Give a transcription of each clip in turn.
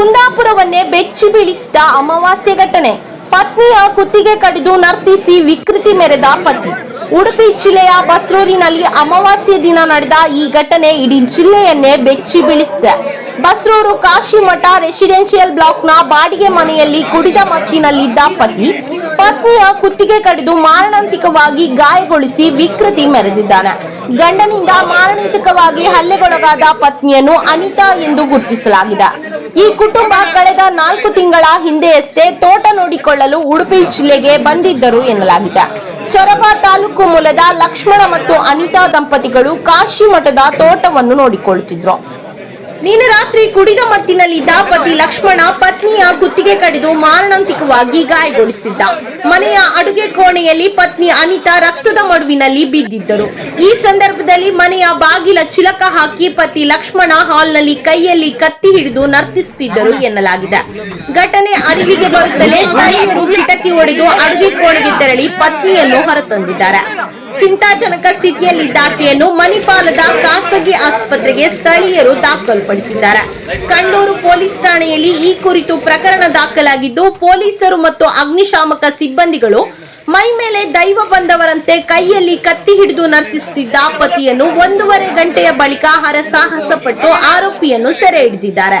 ಕುಂದಾಪುರವನ್ನೇ ಬೆಚ್ಚಿ ಬೀಳಿಸಿದ ಅಮಾವಾಸ್ಯೆ ಘಟನೆ. ಪತ್ನಿಯ ಕುತ್ತಿಗೆ ಕಡಿದು ನರ್ತಿಸಿ ವಿಕೃತಿ ಮೆರೆದ ಪತಿ. ಉಡುಪಿ ಜಿಲ್ಲೆಯ ಬಸ್ರೂರಿನಲ್ಲಿ ಅಮಾವಾಸ್ಯೆ ದಿನ ನಡೆದ ಈ ಘಟನೆ ಇಡೀ ಜಿಲ್ಲೆಯನ್ನೇ ಬೆಚ್ಚಿ ಬೀಳಿಸಿದೆ. ಬಸ್ರೂರು ಕಾಶಿಮಠ ರೆಸಿಡೆನ್ಷಿಯಲ್ ಬ್ಲಾಕ್ನ ಬಾಡಿಗೆ ಮನೆಯಲ್ಲಿ ಕುಡಿದ ಮತ್ತಿನಲ್ಲಿದ್ದ ಪತಿ, ಪತ್ನಿಯ ಕುತ್ತಿಗೆ ಕಡಿದು ಮಾರಣಾಂತಿಕವಾಗಿ ಗಾಯಗೊಳಿಸಿ ವಿಕೃತಿ ಮೆರೆದಿದ್ದಾನೆ. ಗಂಡನಿಂದ ಮಾರಣಾಂತಿಕವಾಗಿ ಹಲ್ಲೆಗೊಳಗಾದ ಪತ್ನಿಯನ್ನು ಅನಿತಾ ಎಂದು ಗುರುತಿಸಲಾಗಿದೆ. ಈ ಕುಟುಂಬ ಕಳೆದ ನಾಲ್ಕು ತಿಂಗಳ ಹಿಂದೆಯಷ್ಟೇ ತೋಟ ನೋಡಿಕೊಳ್ಳಲು ಉಡುಪಿ ಜಿಲ್ಲೆಗೆ ಬಂದಿದ್ದರು ಎನ್ನಲಾಗಿದೆ. ಸೊರಬ ತಾಲೂಕು ಮೂಲದ ಲಕ್ಷ್ಮಣ ಮತ್ತು ಅನಿತಾ ದಂಪತಿಗಳು ಕಾಶಿ ಮಠದ ತೋಟವನ್ನು ನೋಡಿಕೊಳ್ಳುತ್ತಿದ್ರು. ನಿನ್ನೆ ರಾತ್ರಿ ಕುಡಿದ ಮತ್ತಿನಲ್ಲಿದ್ದ ಪತಿ ಲಕ್ಷ್ಮಣ ಪತ್ನಿಯ ಕುತ್ತಿಗೆ ಕಡಿದು ಮಾರಣಾಂತಿಕವಾಗಿ ಗಾಯಗೊಳಿಸಿದ್ದ. ಮನೆಯ ಅಡುಗೆ ಕೋಣೆಯಲ್ಲಿ ಪತ್ನಿ ಅನಿತಾ ರಕ್ತದ ಮಡುವಿನಲ್ಲಿ ಬಿದ್ದಿದ್ದರು. ಈ ಸಂದರ್ಭದಲ್ಲಿ ಮನೆಯ ಬಾಗಿಲ ಚಿಲಕ ಹಾಕಿ ಪತಿ ಲಕ್ಷ್ಮಣ ಹಾಲ್ನಲ್ಲಿ ಕೈಯಲ್ಲಿ ಕತ್ತಿ ಹಿಡಿದು ನರ್ತಿಸುತ್ತಿದ್ದರು ಎನ್ನಲಾಗಿದೆ. ಘಟನೆ ಅರಿವಿಗೆ ಬರುತ್ತಲೇ ಸ್ಥಳೀಯರು ಕಿಟಕಿ ಒಡೆದು ಅಡುಗೆ ಕೋಣೆಗೆ ತೆರಳಿ ಪತ್ನಿಯನ್ನು ಹೊರತಂದಿದ್ದಾರೆ. ಚಿಂತಾಜನಕ ಸ್ಥಿತಿಯಲ್ಲಿದ್ದ ಆಕೆಯನ್ನು ಮಣಿಪಾಲದ ಖಾಸಗಿ ಆಸ್ಪತ್ರೆಗೆ ಸ್ಥಳೀಯರು ದಾಖಲುಪಡಿಸಿದ್ದಾರೆ. ಕಂಡೂರು ಪೊಲೀಸ್ ಠಾಣೆಯಲ್ಲಿ ಈ ಕುರಿತು ಪ್ರಕರಣ ದಾಖಲಾಗಿದ್ದು, ಪೊಲೀಸರು ಮತ್ತು ಅಗ್ನಿಶಾಮಕ ಸಿಬ್ಬಂದಿಗಳು ಮೈ ಮೇಲೆ ದೈವ ಬಂದವರಂತೆ ಕೈಯಲ್ಲಿ ಕತ್ತಿ ಹಿಡಿದು ನರ್ತಿಸುತ್ತಿದ್ದ ಪತಿಯನ್ನು ಒಂದೂವರೆ ಗಂಟೆಯ ಬಳಿಕ ಹರಸಾಹಸ ಪಟ್ಟು ಆರೋಪಿಯನ್ನು ಸೆರೆ ಹಿಡಿದಿದ್ದಾರೆ.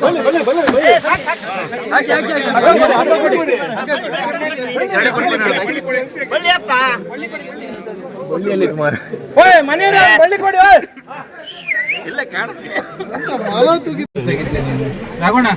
சொல்லு சொல்லு சொல்லு ಹಾಕಿ ನೀರು ಹಾಕಿ ನೀರು ಹಾಕಿ ಸಿದ್ದಣ್ಣ ಹೇಳಲ್ಲ ಇಲ್ಲಿ ಹೇಳಲ್ಲ ರಾಘಣ್ಣ